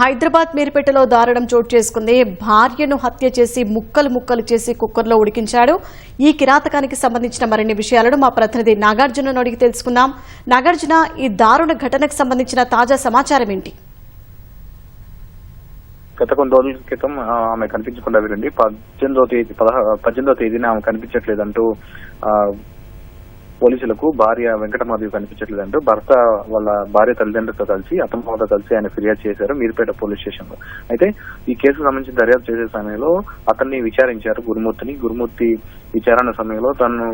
హైదరాబాద్ మీర్పేటలో దారుణం చోటు చేసుకుంది. భార్యను హత్య చేసి ముక్కలు ముక్కలు చేసి కుక్కర్లో ఉడికించాడు. ఈ కిరాతకానికి సంబంధించిన మరిన్ని విషయాలను మా ప్రతినిధి నాగార్జునను అడిగి తెలుసుకుందాం. నాగార్జున ఈ దారుణ ఘటనకు సంబంధించిన తాజా సమాచారం ఏంటి? గత కొన్ని రోజుల క్రితం ఆమె కనిపించకుండా వెళ్ళండి పద్దెనిమిదో తేదీ పదహా పద్దెనిమిదో తేదీన ఆమె కనిపించట్లేదంటూ పోలీసులకు భార్య వెంకటమాధవి కనిపించట్లేదంటూ భర్త వాళ్ళ భార్య తల్లిదండ్రులతో కలిసి అతమ్మతో కలిసి ఆయన ఫిర్యాదు చేశారు మీరుపేట పోలీస్ స్టేషన్లో అయితే ఈ కేసుకు సంబంధించి దర్యాప్తు చేసే సమయంలో అతన్ని విచారించారు గురుమూర్తిని. గురుమూర్తి విచారణ సమయంలో తను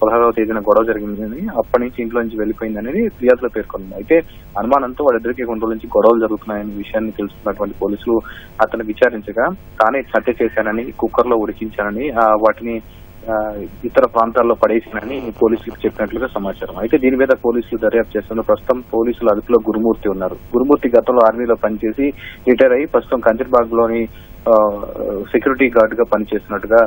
పదహారవ తేదీన గొడవ జరిగిందని అప్పటి నుంచి ఇంట్లో నుంచి వెళ్ళిపోయిందనేది ఫిర్యాదులో పేర్కొంది. అయితే అనుమానంతో వాళ్ళిద్దరికి కొన్ని రోజుల నుంచి గొడవలు జరుగుతున్నాయనే విషయాన్ని తెలుసుకున్నటువంటి పోలీసులు అతను విచారించగా తానే హత్య చేశానని కుక్కర్లో ఉడికించానని వాటిని ఇతర ప్రాంతాల్లో పడేసినని పోలీసులకు చెప్పినట్లుగా సమాచారం. అయితే దీని మీద పోలీసులు దర్యాప్తు చేస్తున్న ప్రస్తుతం పోలీసులు అదుపులో గురుమూర్తి ఉన్నారు. గురుమూర్తి గతంలో ఆర్మీలో పనిచేసి రిటైర్ అయ్యి ప్రస్తుతం కంచర్బాగ్లోని సెక్యూరిటీ గార్డ్గా పనిచేస్తున్నట్టుగా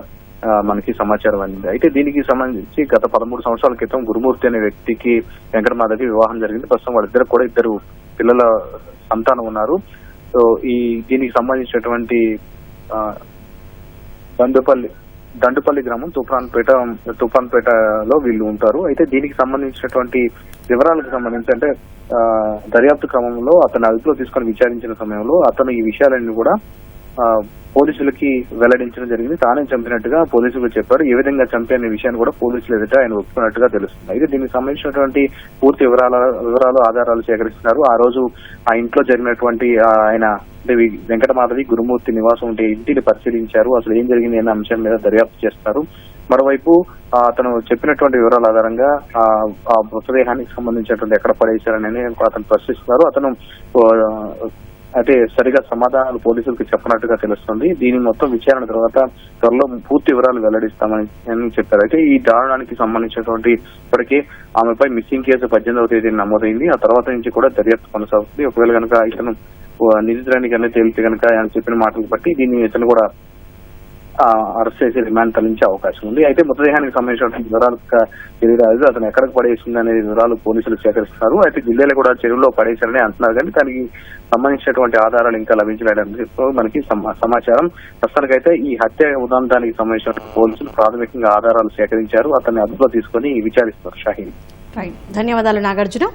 మనకి సమాచారం అందింది. అయితే దీనికి సంబంధించి గత పదమూడు సంవత్సరాల క్రితం గురుమూర్తి అనే వ్యక్తికి వెంకటమాధవి వివాహం జరిగింది. ప్రస్తుతం వాళ్ళిద్దరు కూడా ఇద్దరు పిల్లల సంతానం ఉన్నారు. సో ఈ దీనికి సంబంధించినటువంటి ఆ, దండుపల్లి గ్రామం తుఫాన్పేట తుఫాన్పేటలో వీళ్ళు ఉంటారు. అయితే దీనికి సంబంధించినటువంటి వివరాలకు సంబంధించి అంటే దర్యాప్తు క్రమంలో అతను అదుపులో తీసుకొని విచారించిన సమయంలో అతను ఈ విషయాలన్నీ కూడా పోలీసులకి వెల్లడించడం జరిగింది. తానే చంపినట్టుగా పోలీసులు చెప్పారు. ఏ విధంగా చంపే విషయాన్ని కూడా పోలీసులు ఎదుట ఆయన ఒప్పుకున్నట్టుగా తెలుస్తుంది. అయితే దీనికి సంబంధించినటువంటి పూర్తి వివరాల వివరాలు ఆధారాలు సేకరిస్తున్నారు. ఆ రోజు ఆ ఇంట్లో జరిగినటువంటి ఆయన అంటే వెంకటమాధవి గురుమూర్తి నివాసం ఉంటే ఇంటిని పరిశీలించారు. అసలు ఏం జరిగింది అనే అంశం మీద దర్యాప్తు చేస్తారు. మరోవైపు అతను చెప్పినటువంటి వివరాల ఆధారంగా ఆ ఆ మృతదేహానికి సంబంధించినటువంటి ఎక్కడ పడేశారని అతను ప్రశ్నిస్తున్నారు. అతను అయితే సరిగా సమాధానాలు పోలీసులకు చెప్పినట్టుగా తెలుస్తుంది. దీని మొత్తం విచారణ తర్వాత త్వరలో పూర్తి వివరాలు వెల్లడిస్తామని అని చెప్పారు. అయితే ఈ దారుణానికి సంబంధించినటువంటి ఇప్పటికే ఆమెపై మిస్సింగ్ కేసు పద్దెనిమిదవ తేదీన నమోదైంది. ఆ తర్వాత నుంచి కూడా దర్యాప్తు కొనసాగుతుంది. ఒకవేళ కనుక ఇతను నిజానికి అనేది తేలితే కనుక ఆయన చెప్పిన మాటలు బట్టి దీన్ని ఇతను కూడా అరెస్ట్ చేసి రిమాండ్ తరలించే అవకాశం ఉంది. అయితే మృతదేహానికి సంబంధించిన వివరాలు తెలియరాదు అతను ఎక్కడికి పడేసింది అనే వివరాలు పోలీసులు సేకరిస్తున్నారు. అయితే జిల్లాలో కూడా చెరువులో పడేశారని అంటున్నారు. కానీ దానికి సంబంధించినటువంటి ఆధారాలు ఇంకా లభించలేదని మనకి సమా- సమాచారం. ప్రస్తుతానికైతే ఈ హత్య ఉదంతానికి సంబంధించిన పోలీసులు ప్రాథమికంగా ఆధారాలు సేకరించారు. అతన్ని అదుపులో తీసుకొని విచారిస్తున్నారు. షాహీన్. ధన్యవాదాలు నాగార్జున.